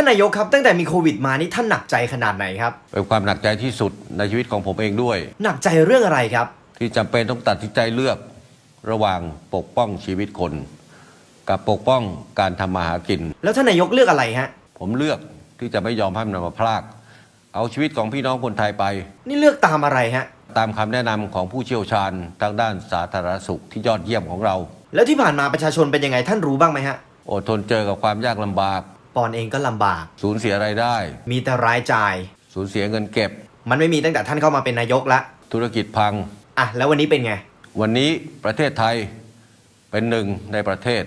านนายกครับตั้งแต่มีโควิดมานี่ท่านหนักใจขนาดไหนครับ เป็นความหนักใจที่สุดในชีวิตของผมเองด้วย หนักใจเรื่องอะไรครับ ที่จำเป็นต้องตัดสินใจเลือกระหว่างปกป้องชีวิตคน กับปกป้องการทำมาหากิน แล้วท่านนายกเลือกอะไรฮะ ผมเลือกที่จะไม่ยอมให้มันมาพลาก เอาชีวิตของพี่น้องคนไทยไป นี่เลือกตามอะไรฮะ ตามคำแนะนำของผู้เชี่ยวชาญทางด้านสาธารณสุขที่ยอดเยี่ยมของเรา แล้วที่ผ่านมาประชาชนเป็นยังไงท่านรู้บ้างไหมฮะ อดทนเจอกับความยากลำบาก ปอนเองก็ลำบาก สูญเสียรายได้ มีแต่รายจ่าย สูญเสียเงินเก็บ มันไม่มีตั้งแต่ท่านเข้ามาเป็นนายกละ ธุรกิจพัง อะ แล้ววันนี้เป็นไง วันนี้ประเทศไทยเป็นหนึ่งในประเทศ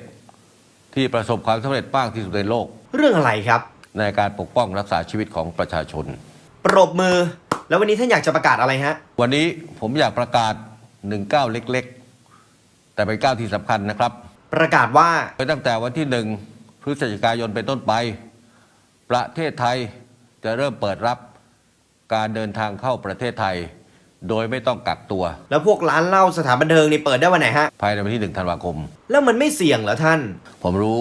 ที่ประสบความสำเร็จมากที่สุดในโลก เรื่องอะไรครับ ในการปกป้องรักษาชีวิตของประชาชน ปรบมือ แล้ววันนี้ท่านอยากจะประกาศอะไรฮะ วันนี้ผมอยากประกาศหนึ่งก้าวเล็ก ๆ แต่เป็นก้าวที่สำคัญนะครับ ประกาศว่า ไปตั้งแต่วันที่หนึ่ง พฤศจิกายนเป็นต้นไป ประเทศไทยจะเริ่มเปิดรับการเดินทางเข้าประเทศไทย โดยไม่ต้องกักตัว แล้วพวกร้านเหล้าสถานบันเทิงนี่เปิดได้วันไหนฮะ ภายในวันที่หนึ่งธันวาคม แล้วมันไม่เสี่ยงเหรอท่าน ผมรู้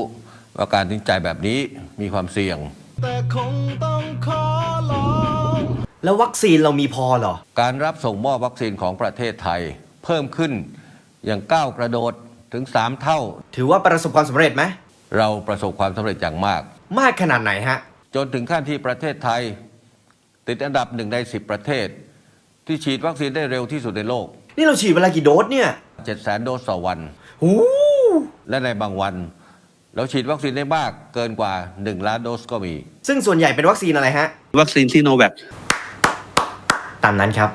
ว่าการตัดสินใจแบบนี้มีความเสี่ยง แต่คงต้องขอลองแล้ววัคซีนเรามีพอเหรอ การรับส่งมอบวัคซีนของประเทศไทย เพิ่มขึ้นอย่างก้าวกระโดดถึง 3 เท่า ถือว่าประสบความสำเร็จไหม เราประสบความสำเร็จอย่างมาก มากขนาดไหนฮะ จนถึงขั้นที่ประเทศไทย ติดอันดับหนึ่งใน 10 ประเทศ ที่ฉีดวัคซีนได้เร็วที่สุดในโลกนี่เราฉีดเวลากี่โดสเนี่ย7 0 0 0 0 0โดสต่อวันหูและในบางวัน เราฉีดวัคซีนได้มากเกินกว่า 1 ล้านโดสก็มี ซึ่งส่วนใหญ่เป็นวัคซีนอะไรฮะ วัคซีนที่โนแวคตามนั้นครับ